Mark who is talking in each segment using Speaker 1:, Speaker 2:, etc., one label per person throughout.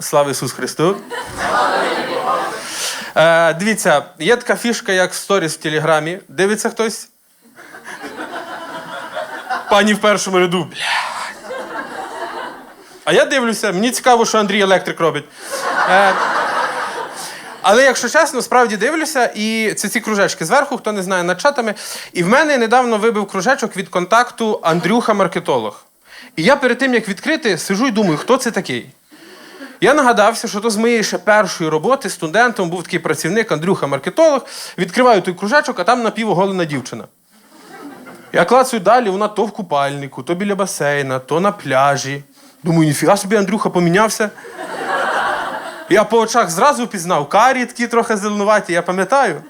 Speaker 1: Слава Ісус Христу! Е, дивіться, є така фішка, як сторіс в Телеграмі. Дивиться хтось? Пані в першому ряду. Бля. А я дивлюся, мені цікаво, що Андрій електрик робить. Е, але якщо чесно, справді дивлюся, і це ці кружечки зверху, хто не знає, над чатами. І в мене недавно вибив кружечок від контакту Андрюха Маркетолог. І я перед тим, як відкрити, сижу і думаю, хто це такий. Я нагадався, що то з моєї ще першої роботи студентом був такий працівник Андрюха Маркетолог. Відкриваю той кружечок, а там напівоголена дівчина. Я клацаю далі, вона то в купальнику, то біля басейна, то на пляжі. Думаю, ніфіга собі Андрюха помінявся. Я по очах зразу впізнав карі такі трохи зеленуваті, я пам'ятаю.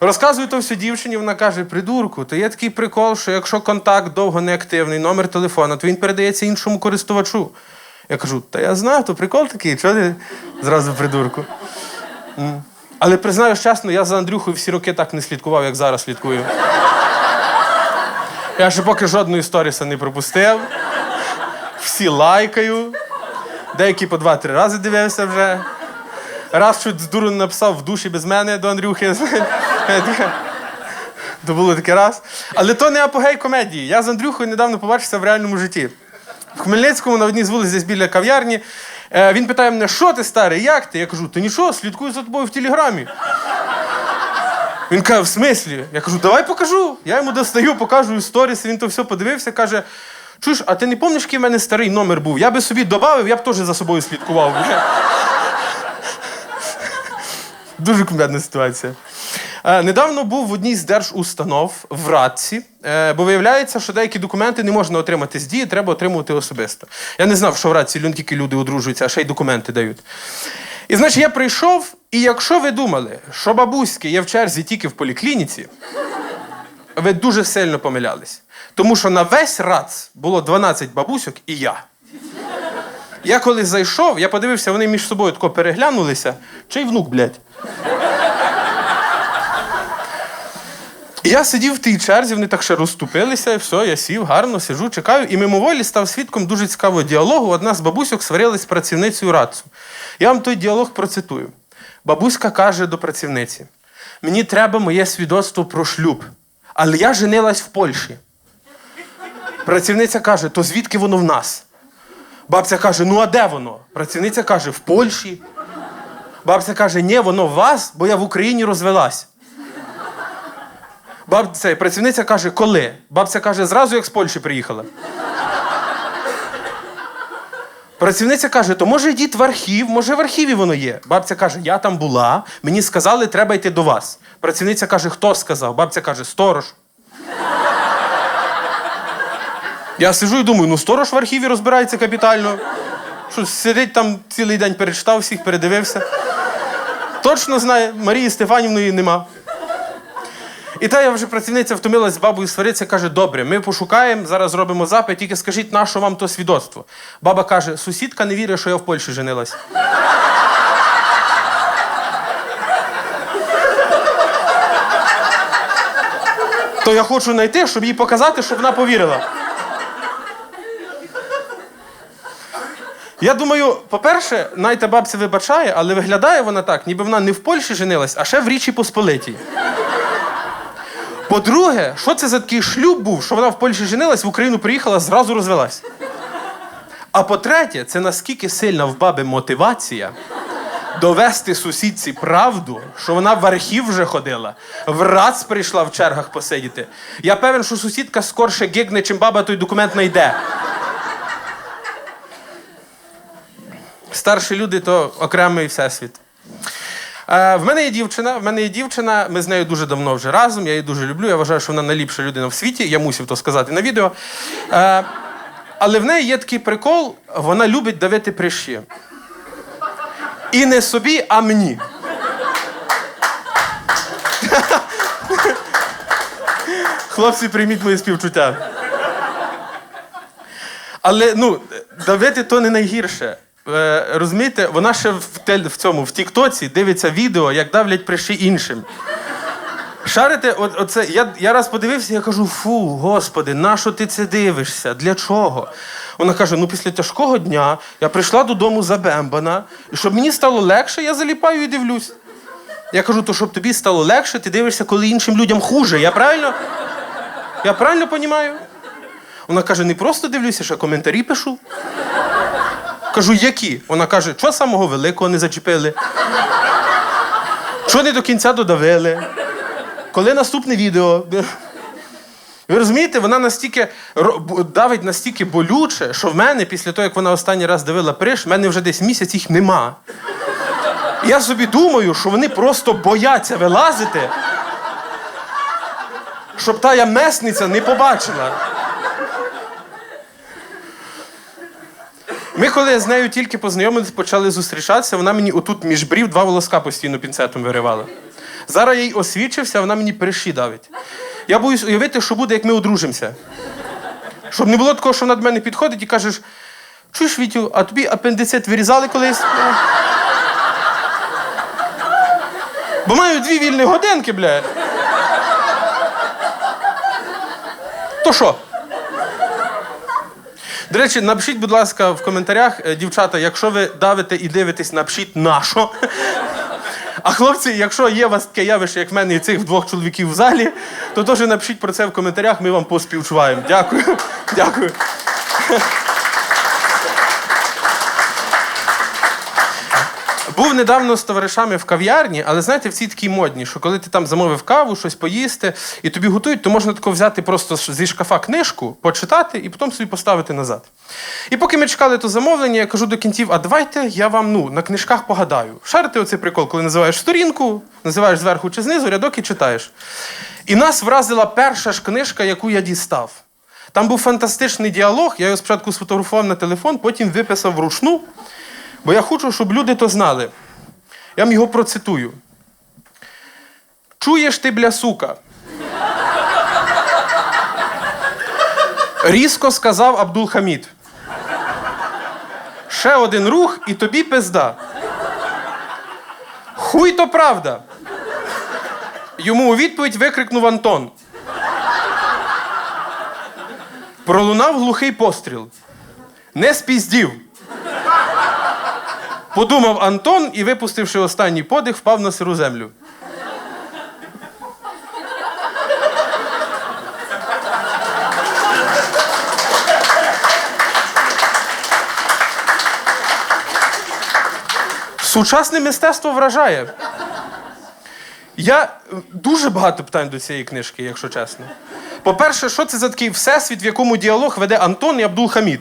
Speaker 1: Розказую то все дівчині, вона каже: придурку, то є такий прикол, що якщо контакт довго не активний, номер телефона, то він передається іншому користувачу. Я кажу, та я знаю, то прикол такий, чого ти зразу придурку? Але признаю чесно, я за Андрюхою всі роки так не слідкував, як зараз слідкую. Я ще поки жодної сторіса не пропустив. Всі лайкаю. Деякі по два-три рази дивився вже. Раз чуть з дуру написав в душі без мене до Андрюхи. То було таке раз. Але то не апогей комедії. Я з Андрюхою недавно побачився в реальному житті. В Хмельницькому на одній з вулиць десь біля кав'ярні. Е, Він питає мене, що ти старий, як ти? Я кажу, та нічого, слідкую за тобою в телеграмі. Він каже, в смислі? Я кажу, давай покажу. Я йому достаю, покажу сторіс, він то все подивився, каже: чуєш, а ти не пам'ятаєш, який в мене старий номер був? Я би собі додав, я б теж за собою слідкував. Дуже кумедна ситуація. Е, недавно був в одній з держустанов в Радці, е, бо виявляється, що деякі документи не можна отримати з дії, треба отримувати особисто. Я не знав, що в Радці не тільки люди одружуються, а ще й документи дають. І значить, я прийшов, і якщо ви думали, що бабуськи є в черзі тільки в поліклініці, ви дуже сильно помилялись. Тому що на весь РАЦ було 12 бабусьок і я. Я коли зайшов, я подивився, вони між собою тако переглянулися. Чий внук, блядь? І я сидів в тій черзі, вони так ще розступилися, і все, я сів, гарно сижу, чекаю, і мимоволі став свідком дуже цікавого діалогу. Одна з бабусьок сварилась з працівницею радцу. Я вам той діалог процитую. Бабуська каже до працівниці: мені треба моє свідоцтво про шлюб, але я женилась в Польщі. Працівниця каже: то звідки воно в нас? Бабця каже: ну а де воно? Працівниця каже, в Польщі. Бабця каже, ні, воно в вас, бо я в Україні розвелась. Бабця, працівниця каже, коли? Бабця каже, зразу як з Польщі приїхала. Працівниця каже, то може йдіть в архів, може в архіві воно є. Бабця каже, я там була, мені сказали, треба йти до вас. Працівниця каже, хто сказав? Бабця каже, сторож. Я сижу і думаю, ну сторож в архіві розбирається капітально. Що сидить там цілий день перечитав всіх, передивився. Точно знає, Марії Стефанівної нема. І та я вже працівниця втомилась з бабою сваритися, каже: добре, ми пошукаємо, зараз зробимо запит, тільки скажіть, на що вам то свідоцтво. Баба каже: сусідка не вірить, що я в Польщі женилась. То я хочу знайти, щоб їй показати, щоб вона повірила. Я думаю, по-перше, найта бабця вибачає, але виглядає вона так, ніби вона не в Польщі женилась, а ще в Річі Посполитій. По-друге, що це за такий шлюб був, що вона в Польщі женилась, в Україну приїхала, зразу розвелась. А по-третє, це наскільки сильна в баби мотивація довести сусідці правду, що вона в архів вже ходила, в РАЦ прийшла в чергах посидіти. Я певен, що сусідка скорше гигне, чим баба той документ знайде. Старші люди то окремий всесвіт. Е, в мене є дівчина, в мене є дівчина, ми з нею дуже давно вже разом, я її дуже люблю. Я вважаю, що вона найліпша людина в світі. Я мусив то сказати на відео. Е, але в неї є такий прикол, вона любить давити прищі. І не собі, а мені. Хлопці, прийміть мої співчуття. Але ну, давити то не найгірше. Е, розумієте, вона ще в, тель, в цьому в Тіктоці дивиться відео, як давлять прищі іншим. Шарите, от, оце, я, я раз подивився, я кажу: фу, господи, на що ти це дивишся? Для чого? Вона каже: ну після тяжкого дня я прийшла додому забембана, і щоб мені стало легше, я заліпаю і дивлюсь. Я кажу, то щоб тобі стало легше, ти дивишся, коли іншим людям хуже. Я правильно? Я правильно розумію? Вона каже: не просто дивлюся, ще коментарі пишу. Кажу, які? Вона каже, що самого великого не зачепили? Що не до кінця додавили? Коли наступне відео? Ви розумієте, вона настільки давить настільки болюче, що в мене, після того, як вона останній раз дивила приш, в мене вже десь місяць їх нема. Я собі думаю, що вони просто бояться вилазити, щоб тая месниця не побачила. Ми, коли з нею тільки познайомились, почали зустрічатися, вона мені отут між брів два волоска постійно пінцетом виривала. Зараз я їй освічився, вона мені прищі давить. Я боюсь уявити, що буде, як ми одружимося. Щоб не було такого, що вона до мене підходить і кажеш: чуєш, Вітю, а тобі апендицит вирізали колись? Бо маю дві вільні годинки, блядь. То що? До речі, напишіть, будь ласка, в коментарях, е, дівчата, якщо ви давите і дивитесь, напишіть на що. А хлопці, якщо є у вас таке явище, як в мене і цих двох чоловіків в залі, то теж напишіть про це в коментарях, ми вам поспівчуваємо. Дякую. Дякую. Був недавно з товаришами в кав'ярні, але знаєте, всі такі модні, що коли ти там замовив каву, щось поїсти, і тобі готують, то можна тако взяти просто зі шкафа книжку, почитати і потім собі поставити назад. І поки ми чекали то замовлення, я кажу до кінців: а давайте я вам ну, на книжках погадаю. Шарите оцей прикол, коли називаєш сторінку, називаєш зверху чи знизу, рядок і читаєш. І нас вразила перша ж книжка, яку я дістав. Там був фантастичний діалог, я його спочатку сфотографував на телефон, потім виписав вручну. Бо я хочу, щоб люди то знали. Я вам його процитую. Чуєш ти, бля, сука? Різко сказав Абдул Хамід. Ще один рух і тобі пизда. Хуй то правда. Йому у відповідь викрикнув Антон. Пролунав глухий постріл. Не спіздів. Подумав Антон і, випустивши останній подих, впав на сиру землю. Сучасне мистецтво вражає. Я е, дуже багато питань до цієї книжки, якщо чесно. По-перше, що це за такий всесвіт, в якому діалог веде Антон і Абдул Хамід?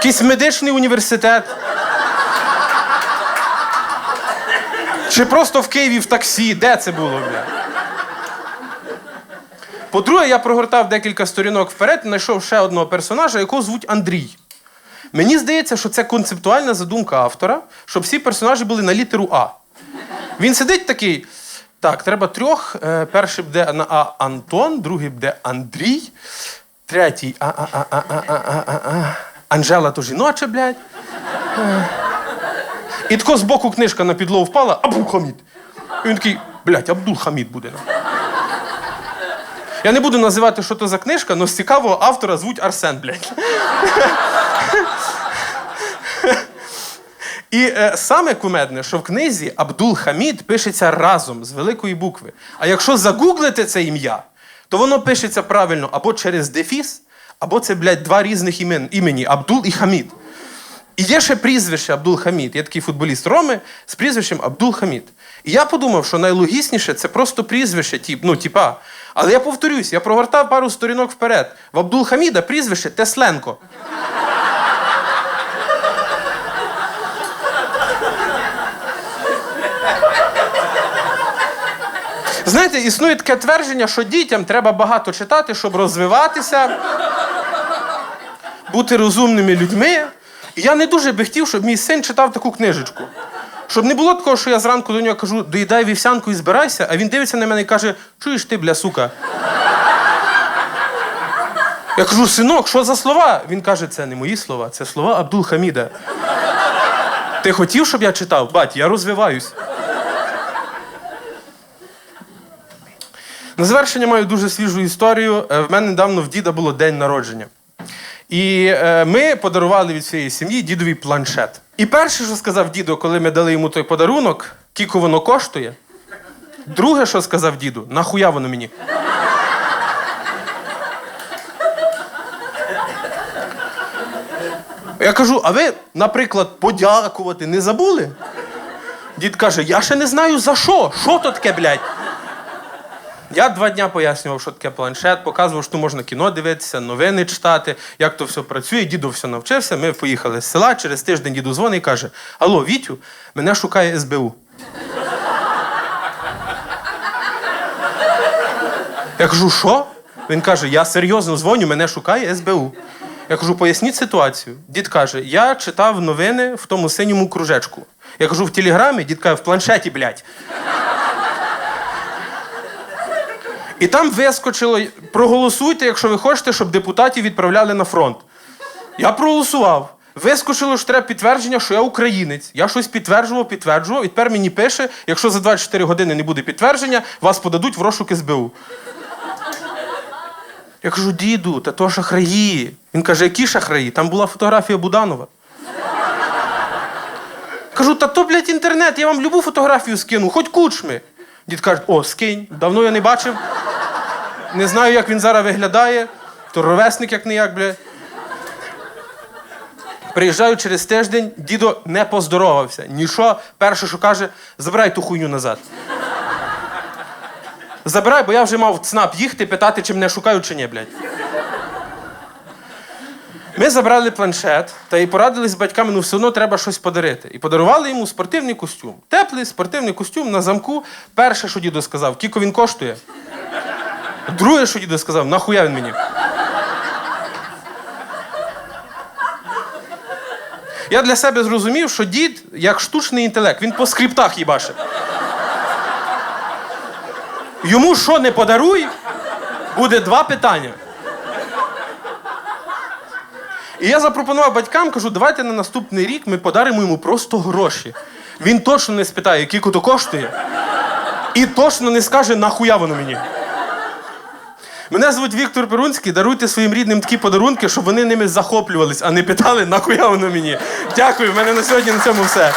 Speaker 1: Якийсь медичний університет. Чи просто в Києві в таксі, де це було? бля? По-друге, я прогортав декілька сторінок вперед, і знайшов ще одного персонажа, якого звуть Андрій. Мені здається, що це концептуальна задумка автора, щоб всі персонажі були на літеру А. Він сидить такий. Так, треба трьох. Е, перший буде на А Антон, другий буде Андрій, третій А-а-а-а-а-а-а. Анжела то жіноче, блядь. І тако збоку книжка на підлогу впала, Абдул Хамід. І він такий, блядь, Абдул Хамід буде. Я не буду називати, що то за книжка, але з цікавого автора звуть Арсен, блядь. І е, саме кумедне, що в книзі Абдул Хамід пишеться разом з великої букви. А якщо загуглите це ім'я, то воно пишеться правильно або через дефіс, або це, блядь, два різних імен, імені Абдул і Хамід. І є ще прізвище Абдул Хамід. Є такий футболіст Роми з прізвищем Абдул Хамід. І я подумав, що найлогісніше це просто прізвище, тип, ну, типа. Але я повторюсь, я прогортав пару сторінок вперед. В Абдул Хаміда прізвище Тесленко. Знаєте, існує таке твердження, що дітям треба багато читати, щоб розвиватися, бути розумними людьми. І я не дуже би хотів, щоб мій син читав таку книжечку. Щоб не було такого, що я зранку до нього кажу, доїдай вівсянку і збирайся, а він дивиться на мене і каже, чуєш ти, бля, сука. Я кажу, синок, що за слова? Він каже, це не мої слова, це слова Абдул Хаміда. Ти хотів, щоб я читав? Бать, я розвиваюсь. На завершення маю дуже свіжу історію. Е, В мене недавно в діда було день народження. І е, ми подарували від всієї сім'ї дідові планшет. І перше, що сказав дідо, коли ми дали йому той подарунок, кілько воно коштує. Друге, що сказав діду, нахуя воно мені? Я кажу, а ви, наприклад, подякувати не забули? Дід каже, я ще не знаю за що. Що то таке, блядь? Я два дня пояснював, що таке планшет, показував, що можна кіно дивитися, новини читати, як то все працює. Діду все навчився. Ми поїхали з села. Через тиждень діду дзвонить і каже: Алло, Вітю, мене шукає СБУ. Я кажу, що? Він каже: Я серйозно дзвоню, мене шукає СБУ. Я кажу, поясніть ситуацію. Дід каже: я читав новини в тому синьому кружечку. Я кажу, в телеграмі, дід каже, в планшеті, блядь. І там вискочило: проголосуйте, якщо ви хочете, щоб депутатів відправляли на фронт. Я проголосував. Вискочило, що треба підтвердження, що я українець. Я щось підтверджував, підтверджував, і тепер мені пише, якщо за 24 години не буде підтвердження, вас подадуть в розшук СБУ. Я кажу, діду, та то шахраї. Він каже, які шахраї? Там була фотографія Буданова. Кажу, та то, блядь, інтернет, я вам любу фотографію скину, хоч кучми. Дід каже, о, скинь, давно я не бачив. Не знаю, як він зараз виглядає. То ровесник як не як, блядь. Приїжджаю через тиждень, дідо не поздоровався. Нічого, перше, що каже, забирай ту хуйню назад. Забирай, бо я вже мав ЦНАП їхати, питати, чи мене шукають, чи ні, блядь. Ми забрали планшет та і порадились з батьками, ну все одно треба щось подарити. І подарували йому спортивний костюм. Теплий спортивний костюм на замку. Перше, що дідо сказав, кіко він коштує. Друге, що дідо сказав, нахуя він мені. Я для себе зрозумів, що дід як штучний інтелект, він по скриптах їбаше. Йому що не подаруй, буде два питання. І я запропонував батькам, кажу, давайте на наступний рік ми подаримо йому просто гроші. Він точно не спитає, скільки то коштує, і точно не скаже, нахуя воно мені. Мене звуть Віктор Перунський. Даруйте своїм рідним такі подарунки, щоб вони ними захоплювались, а не питали, нахуя воно мені. Дякую, в мене на сьогодні на цьому все.